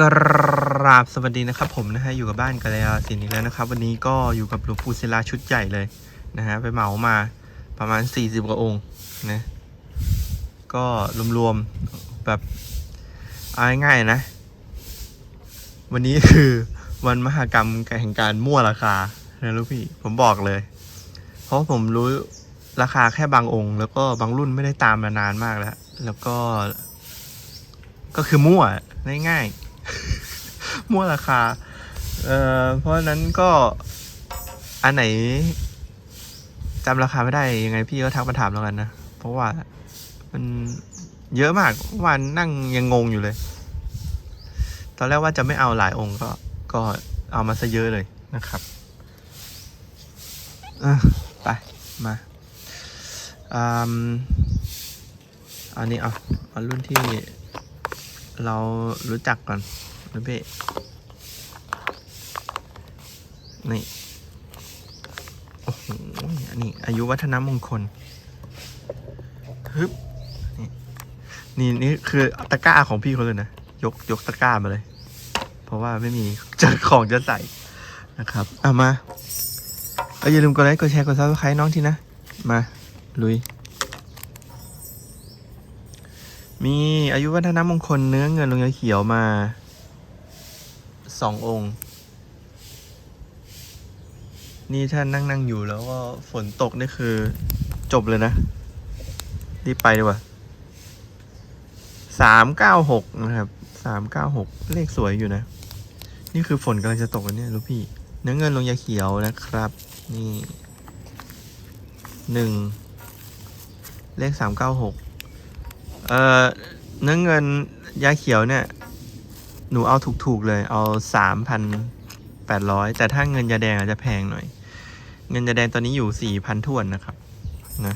กราบสวัสดีนะครับผมนะฮะอยู่กับบ้านกัลยาสินอีกแล้วนะครับ วันนี้ก็อยู่กับหลวงปู่ศิลาชุดใหญ่เลยนะฮะไปเหมามาประมาณ 40กว่าองค์นะก็รวมๆแบบเอาง่ายๆนะ วันนี้คือวันมหากรรมแห่งการมั่วราคานะลูกพี่ผมบอกเลย เพราะผมรู้ราคาแค่บางองค์ แล้วก็บางรุ่นไม่ได้ตามมานานมากแล้ว แล้วก็ ก็คือมั่วง่ายๆ มั่วราคา เอ่อ เพราะนั้นก็อันไหนจำราคาไม่ได้ยังไงพี่ก็ทักมาถามแล้วกันนะ เพราะว่ามันเยอะมากวานนั่งยังงงอยู่เลย ตอนแรกว่าจะไม่เอาหลายองค์ก็ก็เอามาซะเยอะเลยนะครับอไป มาอันนี้เอาเอารุ่นที่ เรารู้จักก่อนนะพี่นี่ โอ้โห อันนี้ อายุวัฒนมงคลฮึบนี่นี่นี่คือตะกร้าของพี่เขาเลยนะ ยกยกตะกร้ามาเลย เพราะว่าไม่มีเจอของจะใส่นะครับ เอามา เอาอย่าลืมกดไลค์กดแชร์กดซับสไครต์น้องทีนะ มา ลุย มีอายุวัฒนมงคลเนื้อเงินลงยาเขียวมาสององค์ นี่ถ้านั่งนั่งอยู่แล้วก็ฝนตกนี่คือจบเลยนะ รีบไปดีกว่าสามเก้าหกนะครับสามเก้าหกเลขสวยอยู่นะ นี่คือฝนกำลังจะตกเนี่ยลูกพี่ เนื้อเงินลงยาเขียวนะครับ นี่หนึ่งเลขสามเก้าหก เอ่อเนื้อเงินยาเขียวเนี่ย หนูเอาถูกๆเลย เอาสามพันแปดร้อยแต่ถ้าเงินยาแดงอาจจะแพงหน่อย เงินยาแดงตอนนี้อยู่สี่พันทวนนะครับ นะ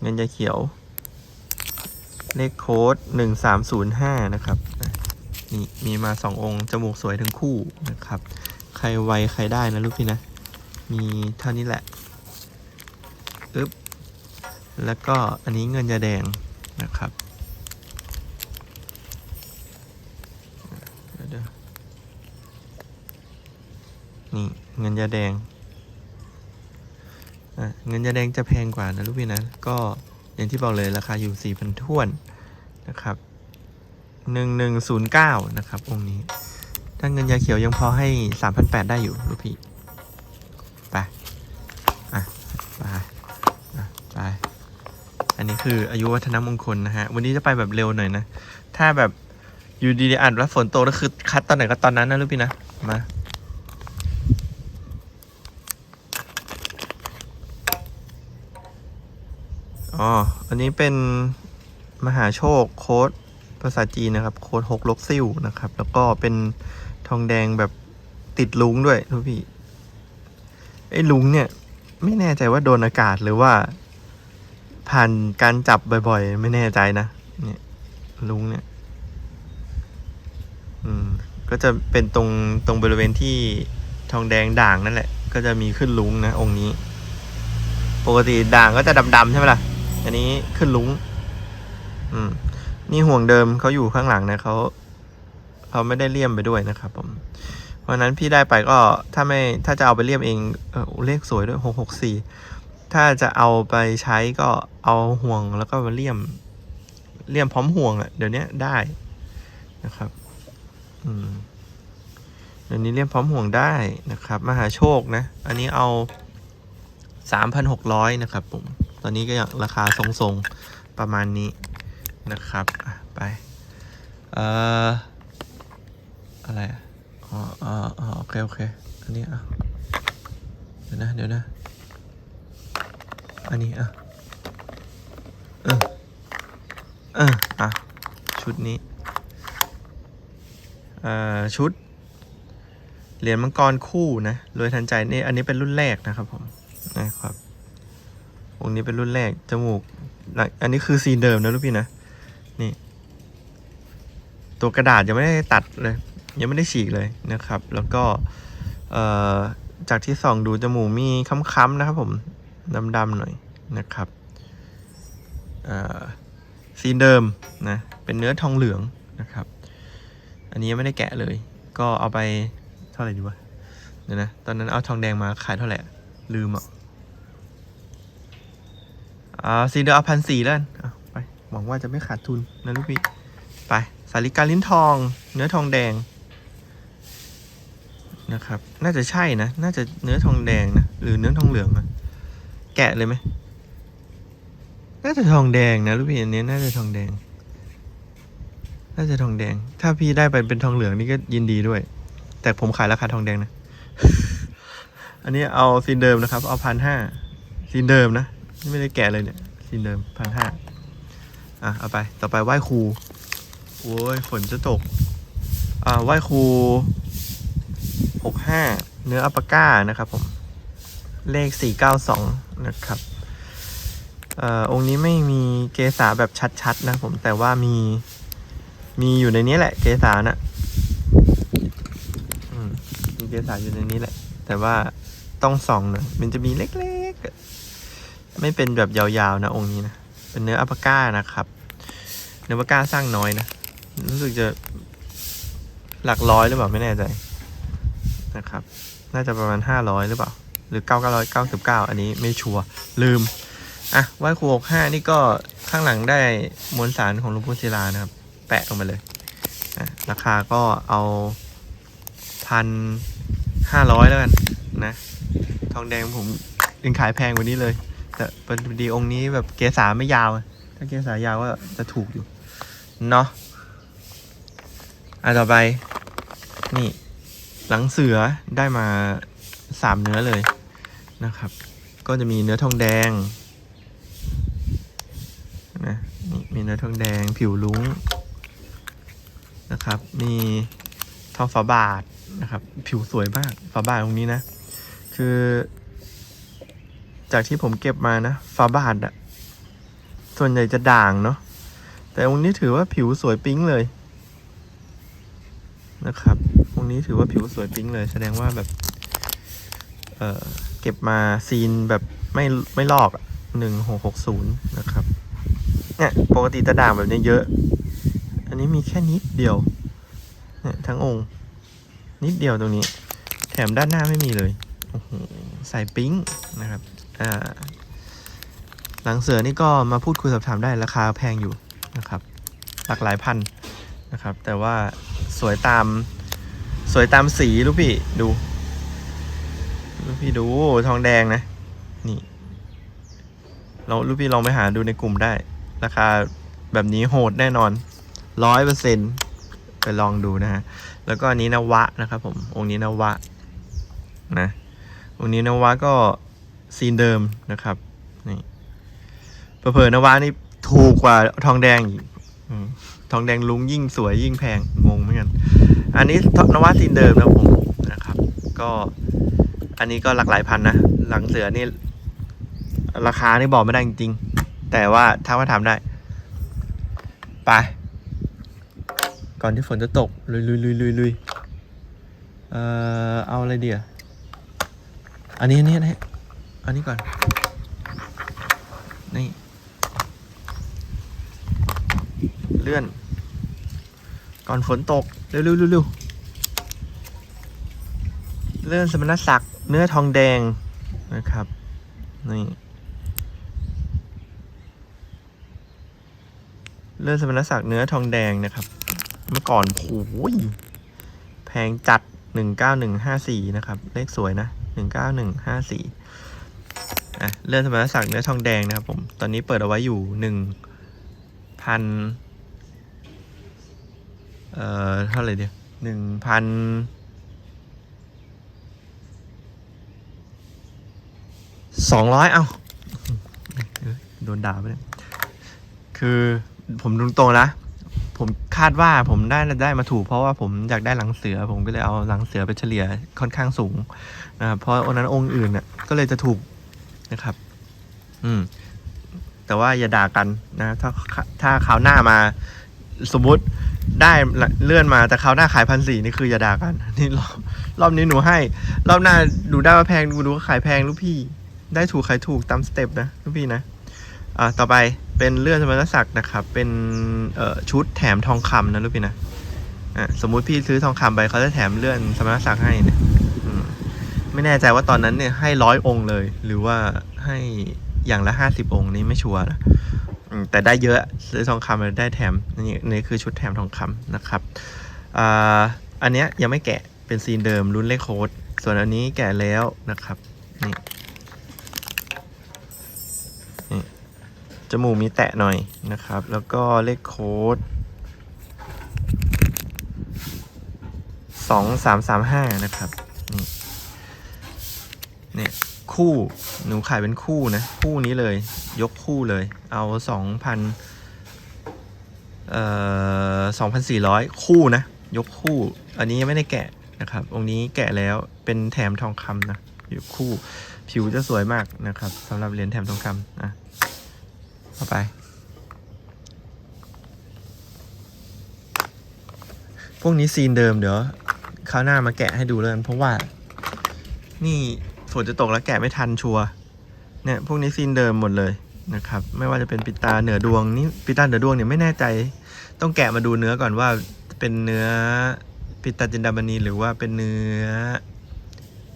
เงินยาเขียว เลขโค้ดหนึ่งสามศูนย์ห้านะครับนะนี่มีมาสององค์จมูกสวยทั้งคู่นะครับ ใครไวใครได้นะลูกพี่นะ มีเท่านี้แหละอึ๊บแล้วก็อันนี้เงินยาแดงนะครับ เดี๋ยวนี่เงินยาแดงเงินยาแดงจะแพงกว่านะลูกพี่นะ ก็อย่างที่บอกเลยราคาอยู่สี่พันท้วนนะครับหนึ่งหนึ่งศูนย์เก้านะครับ องค์นี้ ถ้าเงินยาเขียวยังพอให้สามพันแปดได้อยู่ลูกพี่ ไป อะ ไปอะไป อันนี้คืออายุวัฒนมงคลนะฮะ วันนี้จะไปแบบเร็วหน่อยนะ ถ้าแบบ อยู่ดีๆอ่านว่าฝนตกก็คือ คัดตอนไหนก็ตอนนั้นนะลูกพี่นะ มา อ๋อ อันนี้เป็นมหาโชคโค้ดภาษาจีนนะครับ โค้ดหกลกซิ่วนะครับ แล้วก็เป็นทองแดงแบบติดลุงด้วยลูกพี่ ไอ้ลุงเนี่ย ไม่แน่ใจว่าโดนอากาศหรือว่า ผ่านการจับบ่อยๆ ไม่แน่ใจนะ เนี่ยลุงเนี่ย อืมก็จะเป็นตรงตรงบริเวณที่ทองแดงด่างนั่นแหละ ก็จะมีขึ้นลุงนะองค์นี้ ปกติด่างก็จะดำๆใช่ไหมล่ะ อันนี้ขึ้นลุงอืม นี่ห่วงเดิมเขาอยู่ข้างหลังนะเขาเขาไม่ได้เลี่ยมไปด้วยนะครับผมเพราะนั้นพี่ได้ไปก็ถ้าไม่ถ้าจะเอาไปเลี่ยมเองเออเลขสวยด้วยหกหกสี่ถ้าจะเอาไปใช้ก็เอาห่วงแล้วก็มาเลี่ยมเลี่ยมพร้อมห่วงอะ่ะเดี๋ยวนี้ได้นะครับ อืมเดี๋ยวนี้เลี่ยมพร้อมห่วงได้นะครับ มหาโชคนะ อันนี้เอาสามพันหกร้อยนะครับผม ตอนนี้ก็ยังราคาทรงๆ ประมาณนี้นะครับไป เอ่อ อะไรอ๋ออ๋อโอเค โอเค อันนี้อะเดี๋ยวนะ เดี๋ยวนะ อันนี้อะเออเอออะ ชุดนี้ ชุด เหรียญมังกรคู่นะรวยทันใจนี่อันนี้เป็นรุ่นแรกนะครับผมนะครับองค์นี้เป็นรุ่นแรกจมูก อันนี้คือซีนเดิมนะลูกพี่นะนี่ ตัวกระดาษยังไม่ได้ตัดเลย ยังไม่ได้ฉีกเลยนะครับ แล้วก็จากที่ส่องดูจมูกมีค้ำๆนะครับผมดำๆหน่อยนะครับซีนเดิมนะเป็นเนื้อทองเหลืองนะครับ อันนี้ไม่ได้แกะเลย ก็เอาไปเท่าไหร่ดีวะเดี๋ยวนะ ตอนนั้นเอาทองแดงมาขายเท่าไหร่ ลืมอะอ่าซีเดอร์เอาพันสี่แล้วกันเอาไป หวังว่าจะไม่ขาดทุนนะลูกพี่ไป สาลิกาลิ้นทอง เนื้อทองแดงนะครับ น่าจะใช่นะ น่าจะเนื้อทองแดงนะ หรือเนื้อทองเหลืองอะแกะเลยไหม น่าจะทองแดงนะลูกพี่อันนี้น่าจะทองแดง น่าจะทองแดง ถ้าพี่ได้ไปเป็นทองเหลืองนี่ก็ยินดีด้วย แต่ผมขายราคาทองแดงนะ อันนี้เอาซีนเดิมนะครับ เอาพันห้าซีนเดิมนะนี่ไม่ได้แกะเลยเนี่ยซีนเดิมพันห้าอะเอาไป ต่อไปไหว้ครู โอ้ยฝนจะตก อ่าไหว้ครูหกห้าเนื้ออัปาก้านะครับผม เลขสี่เก้าสองนะครับเอ่อองค์นี้ไม่มีเกษาแบบชัดๆนะผมแต่ว่ามี มีอยู่ในนี้แหละ เกสาน่ะมีเกสาอยู่ในนี้แหละ แต่ว่าต้องส่องหน่อยมันจะมีเล็กๆ ไม่เป็นแบบยาวๆนะองค์นี้นะ เป็นเนื้ออัปก้านะครับ เนื้ออัปปาก้าสร้างน้อยนะ รู้สึกจะหลักร้อยหรือเปล่าไม่แน่ใจนะครับ น่าจะประมาณห้าร้อยหรือเปล่า หรือเก้าเก้าร้อยเก้าสิบเก้าอันนี้ไม่ชัวร์ลืม อะไหว้ครูหกห้านี่ก็ข้างหลังได้มวลสารของหลวงพ่อศิลานะครับ แปะลงมาเลยราคาก็เอาพันห้าร้อยแล้วกันนะ ทองแดงผมยังขายแพงกว่านี้เลย แต่พอดีองค์นี้แบบเกสาไม่ยาว ถ้าเกสายาวก็จะถูกอยู่ เนาะอะต่อไป นี่ หลังเสือได้มาสามเนื้อเลยนะครับ ก็จะมีเนื้อทองแดงนะนี่มีเนื้อทองแดงผิวลุ้ง นะครับ มีทองฝาบาทนะครับ ผิวสวยมากฝาบาทตรงนี้นะ คือ จากที่ผมเก็บมานะฝาบาทอะส่วนใหญ่จะด่างเนาะแต่องค์นี้ถือว่าผิวสวยปิ๊งเลย นะครับองค์นี้ถือว่าผิวสวยปิ๊งเลย แสดงว่าแบบ เออเก็บมาซีนแบบไม่ไม่ลอกหนึ่งหกหกศูนย์นะครับเนี่ยปกติจะด่างแบบนี้เยอะ นนี้มีแค่นิดเดียวเนี่ยทั้งองค์ นิดเดียวตรงนี้ แถมด้านหน้าไม่มีเลยโอ้โหใส่ปิ๊งนะครับอ่าหลังเสือนี่ก็มาพูดคุยสอบถามได้ราคาแพงอยู่นะครับ หลักหลายพันนะครับ แต่ว่าสวยตามสวยตามสีลูกพี่ดูลูกพี่ดูทองแดงนะนี่เราลูกพี่ลองไปหาดูในกลุ่มได้ ราคาแบบนี้โหดแน่นอน ร้อยเปอร์เซ็นไปลองดูนะฮะ แล้วก็อันนี้นวะนะครับผม องค์นี้นวะนะ องค์นี้นวะก็ซีนเดิมนะครับ นี่เผลอๆนวะนี่ถูกกว่าทองแดงอีกทองแดงลุงยิ่งสวยยิ่งแพงงงเหมือนกัน อันนี้นวะซีนเดิมนะผมนะครับ ก็อันนี้ก็หลักหลายพันนะ หลังเสือนี่ ราคานี่บอกไม่ได้จริงๆ แต่ว่าถ้าว่าทำได้ ไป ก่อนที่ฝนจะตก ลุยลุยลุยลุยลุยเอ่อเอาอะไรเดียวอันนี้อันนี้อันนี้อันนี้ก่อน นี่ เลื่อน ก่อนฝนตกเร็วเร็วเร็วเร็วเลื่อนสมณศักดิ์เนื้อทองแดงนะครับ นี่เลื่อนสมณศักดิ์เนื้อทองแดงนะครับ เมื่อก่อนโอ้ยแพงจัดหนึ่งเก้าหนึ่งห้าสี่นะครับ เลขสวยนะหนึ่งเก้าหนึ่งห้าสี่อะเลื่อนสมณศักเนื้อทองแดงนะครับผม ตอนนี้เปิดเอาไว้อยู่หนึ่งพันเอ่อเท่าไหร่เดียวหนึ่งพันสองร้อยเอาโดนด่าไปเลยคือผมตรงๆนะ ผมคาดว่าผมได้ได้มาถูก เพราะว่าผมอยากได้หลังเสือ ผมก็เลยเอาหลังเสือไปเฉลี่ยค่อนข้างสูงนะครับเพราะองนั้นองค์อื่นน่ะก็เลยจะถูกนะครับ อืม แต่ว่าอย่าด่ากันนะ ถ้าถ้าคราวหน้ามา สมมุติได้เลื่อนมาแต่คราวหน้าขายพันสี่นี่คืออย่าด่ากันนี่รอบรอบนี้หนูให้ รอบหน้าดูได้ว่าแพงดูดูขายแพงลูกพี่ ได้ถูกขายถูกตามสเต็ปนะลูกพี่นะอ่าต่อไป เป็นเลื่อนสมณศักดิ์นะครับ เป็นชุดแถมทองคำนะลูกพี่นะอะสมมุติพี่ซื้อทองคำไปเขาจะแถมเลื่อนสมณศักดิ์ให้เนี่ยไม่แน่ใจว่าตอนนั้นเนี่ยให้ร้อยองค์เลย หรือว่าให้อย่างละห้าสิบองค์นี้ไม่ชัวร์นะแต่ได้เยอะซื้อทองคำได้แถมนี่นี่คือชุดแถมทองคำนะครับอ่าอันเนี้ยยังไม่แกะเป็นซีนเดิมรุ่นเลขโค้ดส่วนอันนี้แกะแล้วนะครับนี่ จมูกมีแตะหน่อยนะครับ แล้วก็เลขโค้ดสองสามสามห้านะครับ นี่เนี่ยคู่หนูขายเป็นคู่นะ คู่นี้เลย ยกคู่เลย เอาสองพันเอ่อสองพันสี่ร้อยคู่นะ ยกคู่ อันนี้ยังไม่ได้แกะนะครับ องค์นี้แกะแล้วเป็นแถมทองคำนะ ยกคู่ ผิวจะสวยมากนะครับสำหรับเหรียญแถมทองคำอะ เข้าไป พวกนี้ซีนเดิมเดี๋ยวคราวหน้ามาแกะให้ดูเลยเพราะว่า นี่ฝนจะตกแล้วแกะไม่ทันชัวเนี่ยพวกนี้ซีนเดิมหมดเลยนะครับ ไม่ว่าจะเป็นปิตาเหนือดวงนี่ปิตาเหนือดวงเนี่ยไม่แน่ใจ ต้องแกะมาดูเนื้อก่อนว่าเป็นเนื้อปิตาจินดามณีหรือว่าเป็นเนื้อ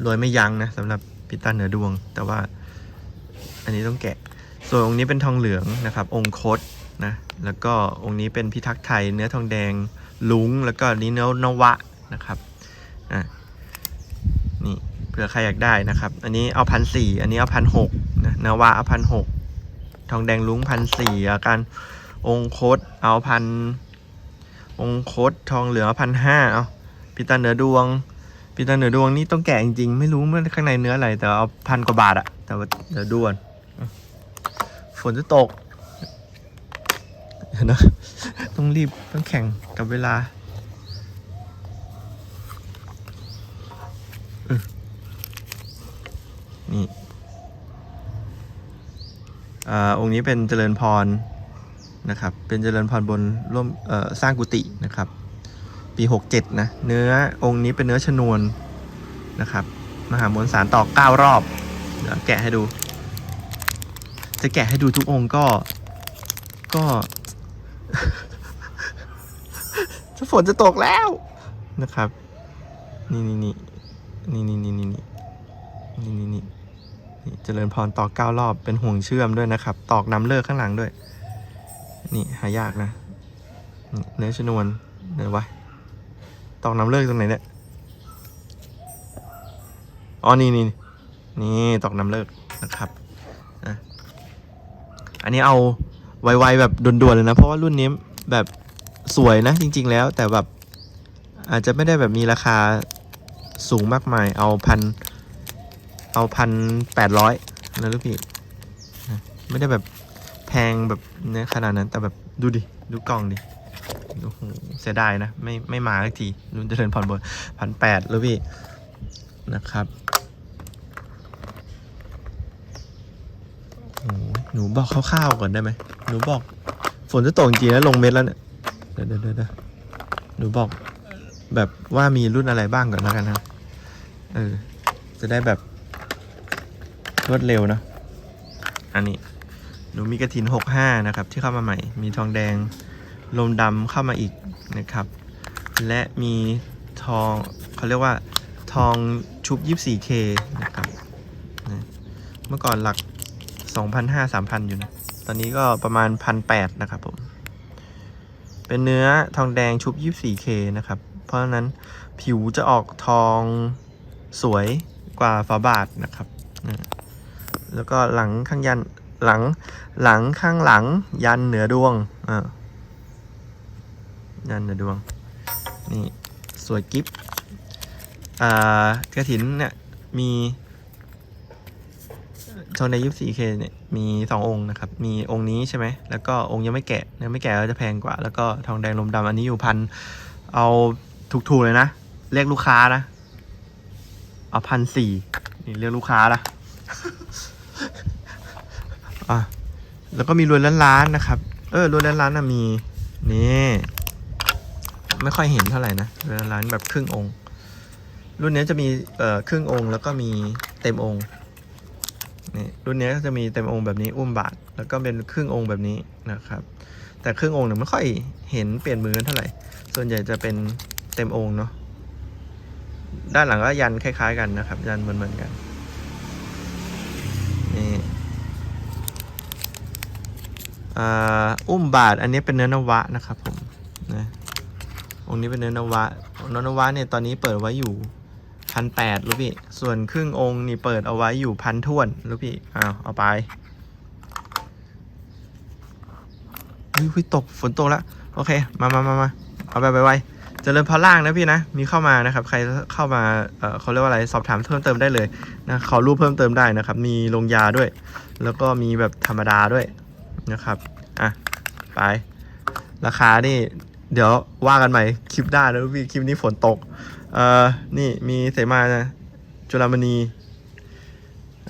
รวยไม่ยั้งนะสำหรับปิตาเหนือดวง แต่ว่าอันนี้ต้องแกะ ส่วนองค์นี้เป็นทองเหลืองนะครับ องค์คดนะแล้วก็องค์นี้เป็นพิทักษ์ไทย เนื้อทองแดงลุงแล้วก็นี้เนื้อนวะนะครับอะนี่เผื่อใครอยากได้นะครับ อันนี้เอาพันสี่อันนี้เอาพันหกนะนวาเอาพันหกทองแดงลุงพันสี่อาการองค์คดเอาพันองค์คดทองเหลืองพันห้าเอาพิตาเหนือดวงพิตาเหนือดวงนี่ต้องแกะจริงๆไม่รู้มันข้างในเนื้ออะไรแต่เอาพันกว่าบาทอะแต่ว่าเดี๋ยวด่วนอะ ฝนจะตกเห็นะต้องรีบต้องแข่งกับเวลานี่อ่องค์นี้เป็นเจริญพรนะครับ เป็นเจริญพรบนร่วมสร้างกุฏินะครับ ปีหกเจ็ดนะ เนื้อองค์นี้เป็นเนื้อชนวนนะครับ มหามวลสารต่อเก้ารอบ เดี๋ยวแกะให้ดู จะแกะให้ดูทุกองค์ก็ ก็จะฝนจะตกแล้วนะครับ นี่นี่นี่นี่นี่นี่นี่นี่นี่นี่นี่นี่เจริญพรต่อเก้ารอบเป็นห่วงเชื่อมด้วยนะครับ ตอกน้ำเลิกข้างหลังด้วย นี่หายากนะเนื้อชนวนเนื้อวะตอกน้ำเลิกตรงไหนเนี่ยอ๋อนี่นี่นี่ตอกน้ำเลิกนะครับ อันนี้เอาไวๆแบบด่วนๆเลยนะ เพราะว่ารุ่นนี้แบบสวยนะจริง ๆ แล้ว แต่แบบอาจจะไม่ได้แบบมีราคาสูงมากมาย เอาพันเอาพันแปดร้อยนะลูกพี่ไม่ได้แบบแพงแบบเนี่ยขนาดนั้น แต่แบบดูดิ ดูกล่องดิโอ้โหเสียดายนะ ไม่ไม่มาสักทีนุ่นเจริญพรบนพันแปดลูกพี่นะครับโอ้โหนูบอกคร่าวๆก่อนได้ไหมหนูบอก ฝนจะตกจริงแล้วลงเม็ดแล้วเนี่ยเดี๋ยวเดี๋ยวเดี๋ยวหนูบอกแบบว่ามีรุ่นอะไรบ้างก่อนแล้วกันนะเออจะได้แบบรวดเร็วนะอันนี้หนูมีกระถิน 65 นะครับ ที่เข้ามาใหม่ มีทองแดง ลมดำเข้ามาอีกนะครับ และมีทองเขาเรียกว่าทองชุบ 24K นะครับนะเมื่อก่อนหลัก 2,500 3,000อยู่นะ ตอนนี้ก็ประมาณ1,800นะครับผม เป็นเนื้อทองแดงชุบ 24K นะครับ เพราะฉะนั้นผิวจะออกทองสวยกว่าฝาบาทนะครับ แล้วก็หลังข้างยันหลังหลังข้างหลังยันเหนือดวงอ่ายันเหนือดวง นี่สวยกิฟอ่ากระถินเนี่ยมี โซนในยุค 4K เนี่ยมีสององค์นะครับ มีองค์นี้ใช่ไหม แล้วก็องค์ยังไม่แกะยังไม่แกะก็จะแพงกว่า แล้วก็ทองแดงลมดำอันนี้อยู่พัน เอาถูกๆเลยนะ เรียกลูกค้านะ เอาพันสี่นี่เรียกลูกค้าละอะแล้วก็มีรวยล้านล้านนะครับ เออรวยล้านล้านนะมี นี่ไม่ค่อยเห็นเท่าไหร่นะรวยล้านล้านๆแบบครึ่งองค์ รุ่นนี้จะมีเอ่อครึ่งองค์ แล้วก็มีเต็มองค์ นี่รุ่นนี้ก็จะมีเต็มองค์แบบนี้อุ้มบาทแล้วก็เป็นครึ่งองค์แบบนี้นะครับ แต่ครึ่งองค์เนี่ยไม่ค่อยเห็นเปลี่ยนมือกันเท่าไหร่ ส่วนใหญ่จะเป็นเต็มองค์เนาะด้านหลังก็ยันคล้าย ๆ กันนะครับ ยันเหมือนๆกันนี่อ่าอุ้มบาทอันนี้เป็นเนื้อนวะนะครับผมนะองค์นี้เป็นเนื้อนวะเนื้อนวะเนี่ยตอนนี้เปิดไว้อยู่ พันแปดลูกพี่ ส่วนครึ่งองค์นี่เปิดเอาไว้อยู่พันท่วนลูกพี่อ้าวเอาไปเฮ้ยตกฝนตกแล้วโอเค มามามามาเอาไปไปไวเจริญพรล่างนะพี่นะ มีเข้ามานะครับ ใครเข้ามาเเขาเรียกว่าอะไร สอบถามเพิ่มเติมได้เลยนะขอรูปเพิ่มเติมได้นะครับ มีลงยาด้วย แล้วก็มีแบบธรรมดาด้วยนะครับ อะ ไป ราคานี่ เดี๋ยวว่ากันใหม่ คลิปหน้านะพี่ คลิปนี้ฝนตก อ่อนี่มีเสมานะจุลามณี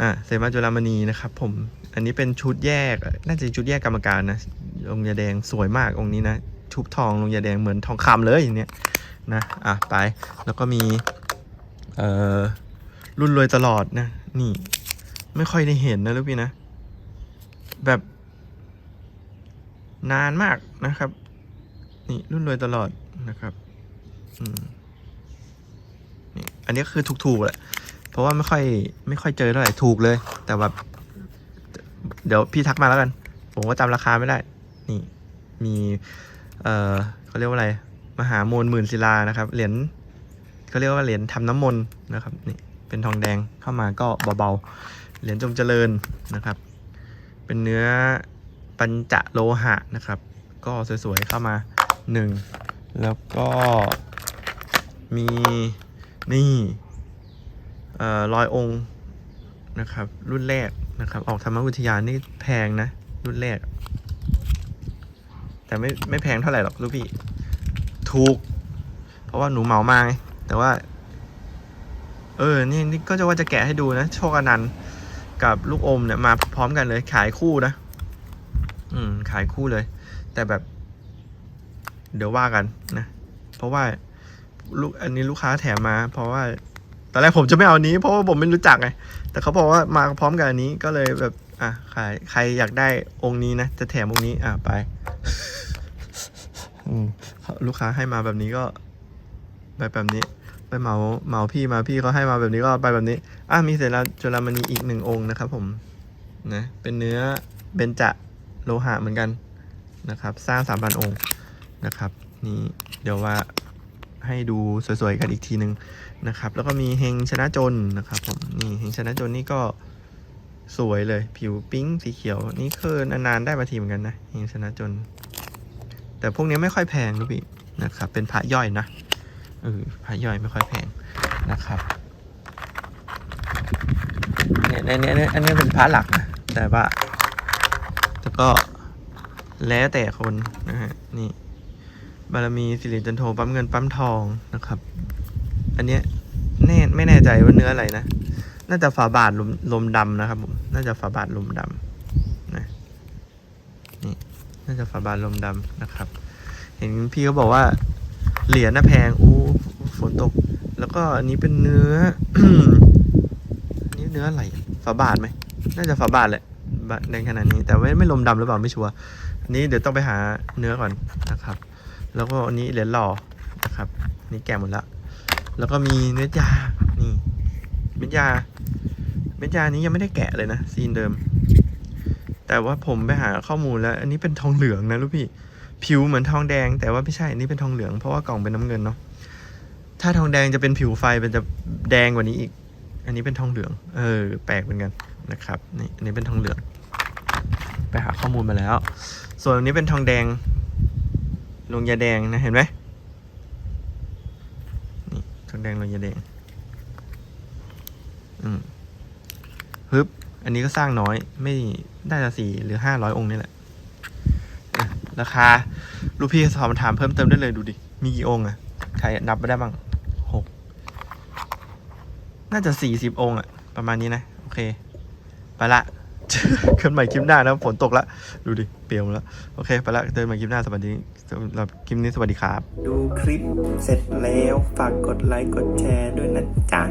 อะเสมาจุลามณีนะครับ ผมอันนี้เป็นชุดแยกน่าจะชุดแยกกรรมการนะองค์ยาแดงสวยมากองค์นี้นะชุบทองลงยาแดงเหมือนทองคำเลยอย่างเนี้ยนะอะไปแล้วก็มีเอ่อรุ่นรวยตลอดนะ นี่ ไม่ค่อยได้เห็นนะลูกพี่นะ แบบนานมากนะครับ นี่รุ่นรวยตลอดนะครับ อืม อันนี้คือถูกๆแหละ เพราะว่าไม่ค่อยไม่ค่อยเจอเท่าไหร่ถูกเลย แต่แบบเดี๋ยวพี่ทักมาแล้วกัน ผมก็จำราคาไม่ได้ นี่ มี เออเขาเรียกว่าอะไร มหามวลหมื่นศิลานะครับ เหรียญเขาเรียกว่าเหรียญทำน้ำมนต์นะครับ นี่ เป็นทองแดงเข้ามาก็เบาๆ เหรียญจงเจริญนะครับ เป็นเนื้อปัญจโลหะนะครับ ก็สวยๆเข้ามาหนึ่ง แล้วก็มี นี่เอ่อร้อยองค์นะครับ รุ่นแรกนะครับ ออกธรรมวิทยานี่แพงนะ รุ่นแรก แต่ไม่ไม่แพงเท่าไหร่หรอกลูกพี่ ถูก เพราะว่าหนูเหมามาไงแต่ว่า เออ นี่นี่ก็จะว่าจะแกะให้ดูนะ โชคอนันต์กับลูกอมเนี่ยมาพร้อมกันเลย ขายคู่นะ อืม ขายคู่เลย แต่แบบ เดี๋ยวว่ากันนะ เพราะว่า ลูกอันนี้ลูกค้าแถมมา เพราะว่าตอนแรกผมจะไม่เอาอันนี้ เพราะว่าผมไม่รู้จักไงแต่เขาบอกว่ามาพร้อมกันอันนี้ก็เลยแบบอะขายใครอยากได้องค์นี้นะจะแถมองค์นี้อะไปอืมลูกค้าให้มาแบบนี้ก็ไปแบบนี้ ไปเหมาเหมาพี่มาพี่เขาให้มาแบบนี้ก็ไปแบบนี้อะมีเสร็จแล้วจุลามณีอีกหนึ่งองค์นะครับ ผมนะเป็นเนื้อเบญจโลหะเหมือนกันนะครับ สร้างสามพันองค์นะครับ นี่เดี๋ยวว่า ให้ดูสวยๆกันอีกทีหนึ่งนะครับ แล้วก็มีเฮงชนะจนนะครับผมนี่เฮงชนะจนนี่ก็สวยเลย ผิวปิ้งสีเขียว นี่คือนานๆได้มาทีเหมือนกันนะเฮงชนะจน แต่พวกนี้ไม่ค่อยแพงลูกพี่นะครับ เป็นพระย่อยนะเออพระย่อยไม่ค่อยแพงนะครับเนี่ยในนี้อันนี้เป็นพระหลักนะแต่ว่าแต่ก็แล้วแต่คนนะฮะนี่ บารมีสิริจันโทปั๊มเงินปั๊มทองนะครับ อันเนี้ยแน่ไม่แน่ใจว่าเนื้ออะไรนะ น่าจะฝาบาทลมลมดำนะครับผม น่าจะฝาบาทลมดำนะนี่น่าจะฝาบาทลมดำนะครับ เห็นพี่เขาบอกว่า เหรียญน่ะแพงอู้ฝนตก แล้วก็อันนี้เป็นเนื้ออันนี้เนื้ออะไรฝาบาทไหมน่าจะฝาบาทแหละในขนาดนี้ แต่ไม่ไม่ลมดำหรือเปล่าไม่ชัวร์อันนี้เดี๋ยวต้องไปหาเนื้อก่อนนะครับ แล้วก็อันนี้เหรียญหล่อนะครับนี่แกะหมดแล้วแล้วก็มีเนื้อยานี่เม็ดยาเม็ดยานี้ยังไม่ได้แกะเลยนะซีนเดิม แต่ว่าผมไปหาข้อมูลแล้ว อันนี้เป็นทองเหลืองนะลูกพี่ผิวเหมือนทองแดง แต่ว่าไม่ใช่อันนี้เป็นทองเหลืองเพราะว่ากล่องเป็นน้ำเงินเนาะถ้าทองแดงจะเป็นผิวไฟเป็นจะแดงกว่านี้อีก อันนี้เป็นทองเหลือง เออ แปลกเหมือนกันนะครับนี่อันนี้เป็นทองเหลือง ไปหาข้อมูลมาแล้ว ส่วนอันนี้เป็นทองแดง ลงยาแดงนะเห็นไหมนี่ทองแดงลงยาแดง อืมฮึบ อันนี้ก็สร้างน้อยไม่ได้จะสี่หรือห้าร้อยองค์นี่แหละ ราคา ลูกพี่สอบถามเพิ่มเติมได้เลยดูดิ มีกี่องค์อะใครนับไม่ได้บ้างหกน่าจะสี่สิบองค์อะประมาณนี้นะ โอเค ไปละขึ้นใหม่คลิปหน้านะฝนตกละ ดูดิ เปียกแล้ว โอเค ไปละเดินมาคลิปหน้าสวัสดี สำหรับคลิปนี้สวัสดีครับ ดูคลิปเสร็จแล้วฝากกดไลค์กดแชร์ด้วยนะจ๊ะ